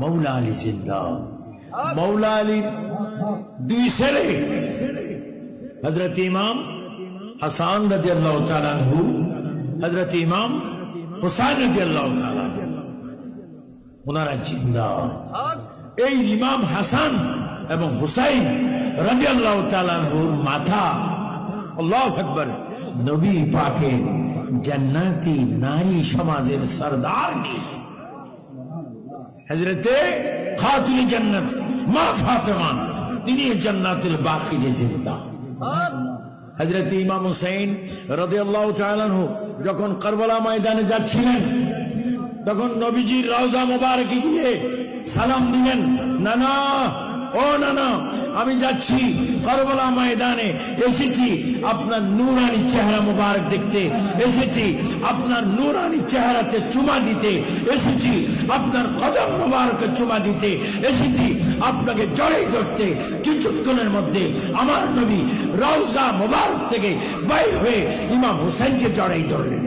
মৌলা আলী জিন্দা। মৌলা আলীর দুই ছেলে। হজরত ইমাম হাসান রাজি আল্লাহ তালানহু হজরত ইমাম হুসাইন রাজি আল্লাহ ওনারা জিন্দা। এই ইমাম হাসান এবং হুসাইন রাজি আল্লাহ তালানহুর মাথা, আল্লাহ আকবর, নবী পাকে জান্নাতি নারী সমাজের সরদার হজরতে খাতুনি জান্নাত, মা ফাতেমা, তিনি জান্নাতুল বাকি জিন্দা। হজরত ইমাম হুসাইন রদিয়াল্লাহ তাআলাহু যখন কারবালা ময়দানে যাচ্ছিলেন, তখন নবীজির রওজা মোবারকে গিয়ে সালাম দিলেন না না ও না না আমি যাচ্ছি করবলা ময়দানে। এসেছি আপনার নূরানি চেহারা মোবারক দেখতে। এসেছি আপনার নুরানি চেহারাতে চুমা দিতে। এসেছি আপনার কদম মোবারকে চুমা দিতে। এসেছি আপনাকে জড়ে ধরতে কিছুক্ষণের মধ্যে আমার নবী রওজা মোবারক থেকে বাইর হয়ে ইমাম হুসাইনকে জড়াই ধরলেন।